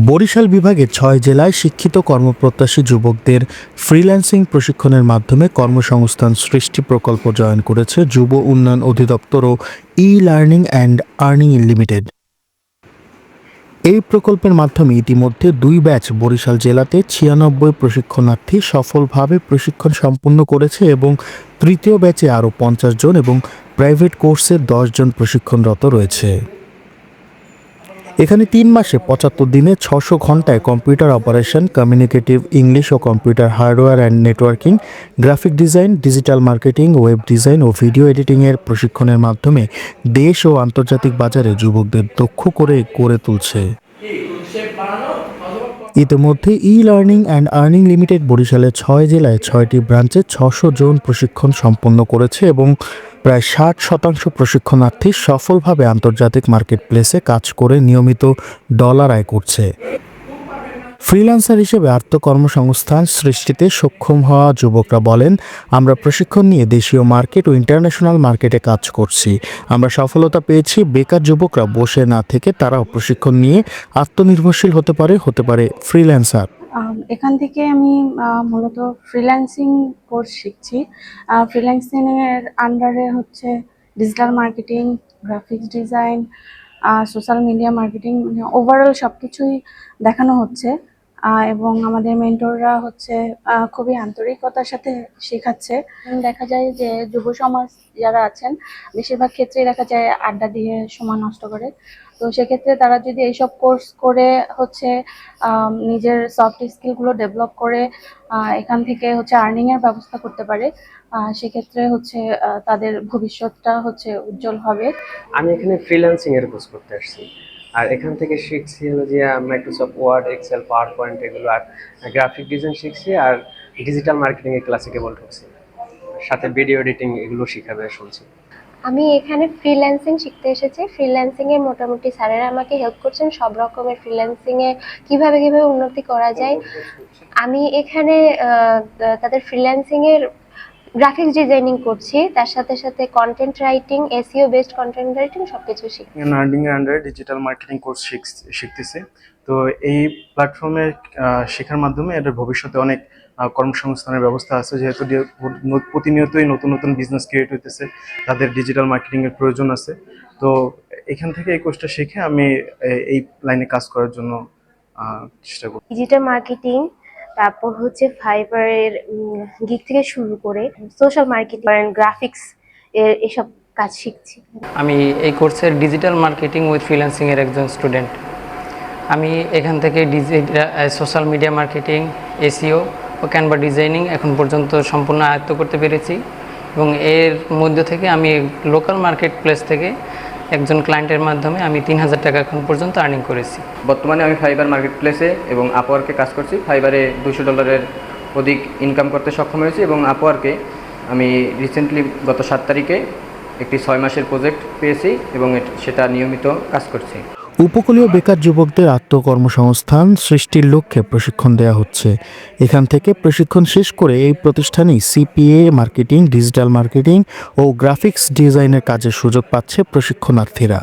বরিশাল বিভাগে ছয় জেলায় শিক্ষিত কর্মপ্রত্যাশী যুবকদের ফ্রিল্যান্সিং প্রশিক্ষণের মাধ্যমে কর্মসংস্থান সৃষ্টি প্রকল্প জয়েন করেছে যুব উন্নয়ন অধিদপ্তর ও e learning and earning limited এই প্রকল্পের মাধ্যমে ইতিমধ্যে দুই ব্যাচ বরিশাল জেলাতে ছিয়ানব্বই প্রশিক্ষণার্থী সফলভাবে প্রশিক্ষণ সম্পূর্ণ করেছে এবং তৃতীয় ব্যাচে আরও পঞ্চাশ জন এবং প্রাইভেট কোর্সে দশ জন প্রশিক্ষণরত রয়েছে। এখানে তিন মাসে পঁচাত্তর দিনে ছশো ঘন্টায় computer operation communicative English O computer hardware and networking graphic design digital marketing web design O video এডিটিংয়ের প্রশিক্ষণের মাধ্যমে দেশ ও আন্তর্জাতিক বাজারে যুবকদের দক্ষ করে গড়ে তুলছে। ইতিমধ্যে e learning and earning limited বরিশালের ছয় জেলায় ছয়টি ব্রাঞ্চে ছশো জন প্রশিক্ষণ সম্পন্ন করেছে এবং প্রায় ষাট শতাংশ প্রশিক্ষণার্থী সফলভাবে আন্তর্জাতিক মার্কেট প্লেসে কাজ করে নিয়মিত ডলার আয় করছে। ফ্রিল্যান্সার হিসেবে আত্মকর্মসংস্থান সৃষ্টিতে সক্ষম হওয়া যুবকরা বলেন, আমরা প্রশিক্ষণ নিয়ে দেশীয় মার্কেট ও ইন্টারন্যাশনাল মার্কেটে কাজ করছি। আমরা সফলতা পেয়েছি, বেকার যুবকরা বসে না থেকে তারাও প্রশিক্ষণ নিয়ে আত্মনির্ভরশীল হতে পারে হতে পারে ফ্রিল্যান্সার। এখান থেকে আমি মূলত ফ্রিল্যান্সিং কোর্স শিখছি। ফ্রিল্যান্সিং এর আন্ডারে হচ্ছে digital marketing graphics design social media marketing মানে ওভারঅল সব কিছুই দেখানো হচ্ছে। এবং আমাদের মেন্টররা হচ্ছে খুবই আন্তরিকতার সাথে শেখাচ্ছে। দেখা যায় যে যুব সমাজ যারা আছেন, বেশিরভাগ ক্ষেত্রেই দেখা যায় আড্ডা দিয়ে সময় নষ্ট করে। তো সেক্ষেত্রে তারা যদি এইসব কোর্স করে হচ্ছে নিজের সফট স্কিলগুলো ডেভেলপ করে এখান থেকে হচ্ছে আর্নিংয়ের ব্যবস্থা করতে পারে সেক্ষেত্রে হচ্ছে তাদের ভবিষ্যৎটা হচ্ছে উজ্জ্বল হবে। আমি এখানে ফ্রিল্যান্সিং এর কোর্স করতে আসছি। আর এখান থেকে শিখছি হলো যে Microsoft Word Excel PowerPoint এগুলো আর গ্রাফিক ডিজাইন শিখছি আর ডিজিটাল মার্কেটিং এর ক্লাসে কেবল ঢুকছি। সাথে ভিডিও এডিটিং এগুলো শিখাবে, শুনছি। আমি এখানে ফ্রিল্যান্সিং শিখতে এসেছি। ফ্রিল্যান্সিং এ মোটামুটি স্যারেরা আমাকে হেল্প করছেন। সব রকমের ফ্রিল্যান্সিং এ কীভাবে কীভাবে উন্নতি করা যায়। আমি এখানে তাদের ফ্রিল্যান্সিং এর গ্রাফিক্স ডিজাইনিং করছি। তার সাথে সাথে content writing SEO based content writing সবকিছু শিখছি। আর্নিং এর আন্ডারে ডিজিটাল মার্কেটিং কোর্স শিখতেছে। তো এই প্ল্যাটফর্মে শেখার মাধ্যমে এটার ভবিষ্যতে অনেক কর্মসংস্থানের ব্যবস্থা আছে যেহেতু প্রতিনিয়তই নতুন নতুন বিজনেস ক্রিয়েট হইতেছে তাদের ডিজিটাল মার্কেটিংয়ের প্রয়োজন আছে। তো এখান থেকে এই কোর্সটা শিখে আমি এই লাইনে কাজ করার জন্য চেষ্টা করব। ডিজিটাল মার্কেটিং তারপর হচ্ছে ফাইবারের গিক থেকে শুরু করে সোশ্যাল মার্কেটিং গ্রাফিক্স এর এসব কাজ শিখছি। আমি এই কোর্সের ডিজিটাল মার্কেটিং উইথ ফ্রিল্যান্সিংয়ের একজন স্টুডেন্ট আমি এখান থেকে digital social media marketing SEO Canva designing এখন পর্যন্ত সম্পূর্ণ আয়ত্ত করতে পেরেছি এবং এর মধ্য থেকে আমি লোকাল মার্কেট প্লেস থেকে একজন ক্লায়েন্টের মাধ্যমে আমি তিন হাজার টাকা এখন পর্যন্ত আর্নিং করেছি। বর্তমানে আমি ফাইবার মার্কেট প্লেসে এবং আপওয়ার্কে কাজ করছি। ফাইবারে দুশো ডলারের অধিক ইনকাম করতে সক্ষম হয়েছি এবং আপওয়ার্কে আমি রিসেন্টলি গত সাত তারিখে একটি ছয় মাসের প্রজেক্ট পেয়েছি এবং সেটা নিয়মিত কাজ করছি। উপকূলীয় বেকার যুবকদের আত্মকর্মসংস্থান সৃষ্টির লক্ষ্যে প্রশিক্ষণ দেওয়া হচ্ছে। এখান থেকে প্রশিক্ষণ শেষ করে এই প্রতিষ্ঠানে সিপিএ মার্কেটিং, ডিজিটাল মার্কেটিং ও গ্রাফিক্স ডিজাইনের কাজের সুযোগ পাচ্ছে প্রশিক্ষণার্থীরা।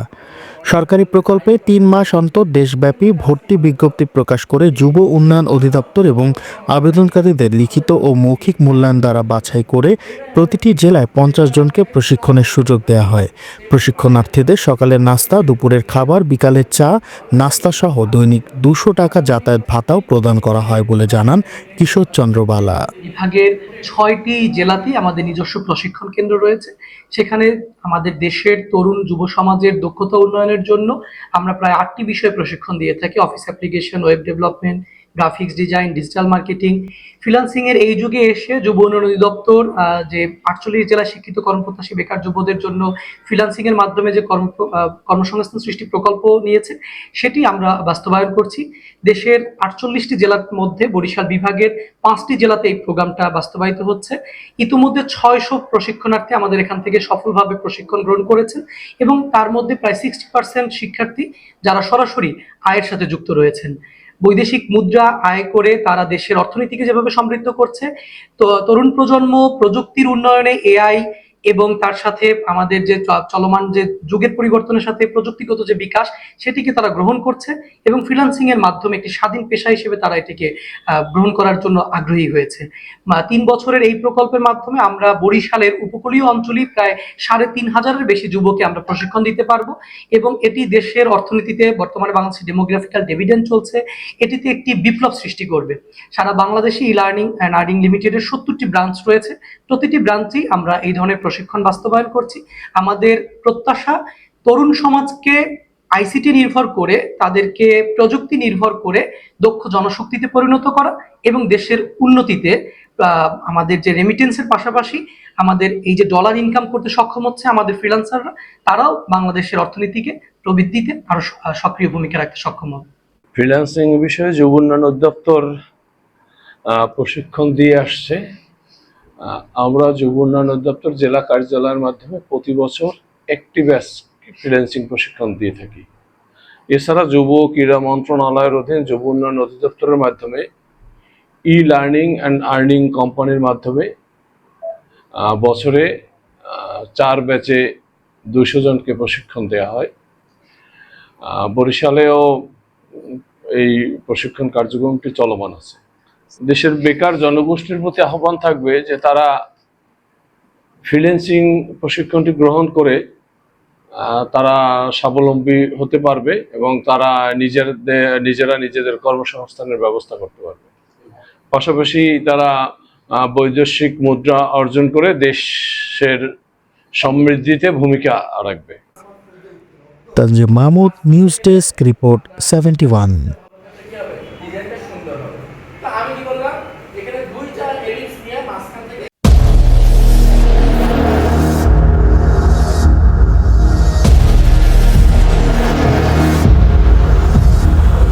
সরকারি প্রকল্পে তিন মাস অন্তর দেশব্যাপী ভর্তি বিজ্ঞপ্তি প্রকাশ করে যুব উন্নয়ন অধিদপ্তর এবং আবেদনকারীদের লিখিত ও মৌখিক মূল্যায়ন দ্বারা বাছাই করে প্রতিটি জেলায় পঞ্চাশ জনকে প্রশিক্ষণের সুযোগ দেওয়া হয়। প্রশিক্ষণার্থীদের সকালের নাস্তা, দুপুরের খাবার, বিকালের চা, নাস্তা সহ দৈনিক দুশো টাকা যাতায়াত ভাতাও প্রদান করা হয় বলে জানান কিশোর চন্দ্র বালা বিভাগের ছয়টি জেলাতেই আমাদের নিজস্ব প্রশিক্ষণ কেন্দ্র রয়েছে। সেখানে আমাদের দেশের তরুণ যুব সমাজের দক্ষতা উন্নয়নের জন্য আমরা প্রায় আটটি বিষয়ে প্রশিক্ষণ দিয়ে থাকি office application web development graphics design digital marketing freelancing এর এই যুগে এসে যুব উন্নয়ন অধিদপ্তর যে আটচল্লিশ জেলা শিক্ষিত কর্মপ্রত্যাশী বেকার যুবদের জন্য ফ্রিলান্সিং এর মাধ্যমে যে কর্ম কর্মসংস্থান সৃষ্টি প্রকল্প নিয়েছে, সেটি আমরা বাস্তবায়ন করছি। দেশের আটচল্লিশটি জেলার মধ্যে বরিশাল বিভাগের পাঁচটি জেলাতে এই প্রোগ্রামটা বাস্তবায়িত হচ্ছে। ইতিমধ্যে ছয়শো প্রশিক্ষণার্থী আমাদের এখান থেকে সফলভাবে প্রশিক্ষণ গ্রহণ করেছেন এবং তার মধ্যে প্রায় সিক্সটি পার্সেন্ট শিক্ষার্থী যারা সরাসরি আয়ের সাথে যুক্ত রয়েছেন। বৈদেশিক মুদ্রা আয় করে তারা দেশের অর্থনীতিকে যেভাবে সমৃদ্ধ করছে, তো তরুণ প্রজন্ম প্রযুক্তির উন্নয়নে এআই এবং তার সাথে আমাদের যে চলমান যে যুগের পরিবর্তনের সাথে প্রযুক্তিগত যে বিকাশ, সেটিকে তারা গ্রহণ করছে এবং ফ্রিল্যান্সিং এর মাধ্যমে একটি স্বাধীন পেশা হিসেবে তারা এটিকে গ্রহণ করার জন্য আগ্রহী হয়েছে। তিন বছরের এই প্রকল্পের মাধ্যমে আমরা বরিশালের উপকূলীয় অঞ্চলে প্রায় সাড়ে তিন হাজারের বেশি যুবকে আমরা প্রশিক্ষণ দিতে পারব এবং এটি দেশের অর্থনীতিতে বর্তমানে বাংলাদেশের ডেমোগ্রাফিক্যাল ডিভিডেন্ড চলছে। এটিতে একটি বিপ্লব সৃষ্টি করবে। সারা বাংলাদেশে ই লার্নিং অ্যান্ড আর্নিং লিমিটেডের সত্তরটি ব্রাঞ্চ রয়েছে। প্রতিটি ব্রাঞ্চেই আমরা এই ধরনের প্রশিক্ষণ বাস্তবায়ন করছি। আমাদের প্রত্যাশা, তরুণ সমাজকে আইসিটি নির্ভর করে, তাদেরকে প্রযুক্তি নির্ভর করে দক্ষ জনশক্তিতে পরিণত করা এবং দেশের উন্নতিতে আমাদের যে রেমিটেন্সের পাশাপাশি আমাদের এই যে ডলার ইনকাম করতে সক্ষম হচ্ছে আমাদের ফ্রিল্যান্সাররা তারাও বাংলাদেশের অর্থনীতিকে প্রবৃদ্ধিতে আরও সক্রিয় ভূমিকা রাখতে সক্ষম হবে। ফ্রিল্যান্সিং বিষয়ে যুব উন্নয়ন অধিদপ্তর প্রশিক্ষণ দিয়ে আসছে। আমরা যুব উন্নয়ন অধিদপ্তর জেলা কার্যালয়ের মাধ্যমে প্রতি বছর একটি ব্যাচ ফ্রিল্যান্সিং প্রশিক্ষণ দিয়ে থাকি। এছাড়া যুব ক্রীড়া মন্ত্রণালয়ের অধীন যুব উন্নয়ন অধিদপ্তরের মাধ্যমে ই লার্নিং অ্যান্ড আর্নিং কোম্পানির মাধ্যমে বছরে চার ব্যাচে দুশো জনকে প্রশিক্ষণ দেওয়া হয়। বরিশালেও এই প্রশিক্ষণ কার্যক্রমটি চলমান আছে। দেশের বেকার জনগোষ্ঠীর প্রতি আহ্বান থাকবে যে তারা ফ্রিল্যান্সিং প্রশিক্ষণটি গ্রহণ করে তারা স্বাবলম্বী হতে পারবে এবং তারা নিজেদের নিজেরা নিজেদের কর্মসংস্থানের ব্যবস্থা করতে পারবে। পাশাপাশি তারা বৈদেশিক মুদ্রা অর্জন করে দেশের সমৃদ্ধিতে ভূমিকা রাখবে। Mahmud, news desk, report seventy তা আমি কি করলাম এখানে দুইটা এলিপস নিয়ে মাঝখান থেকে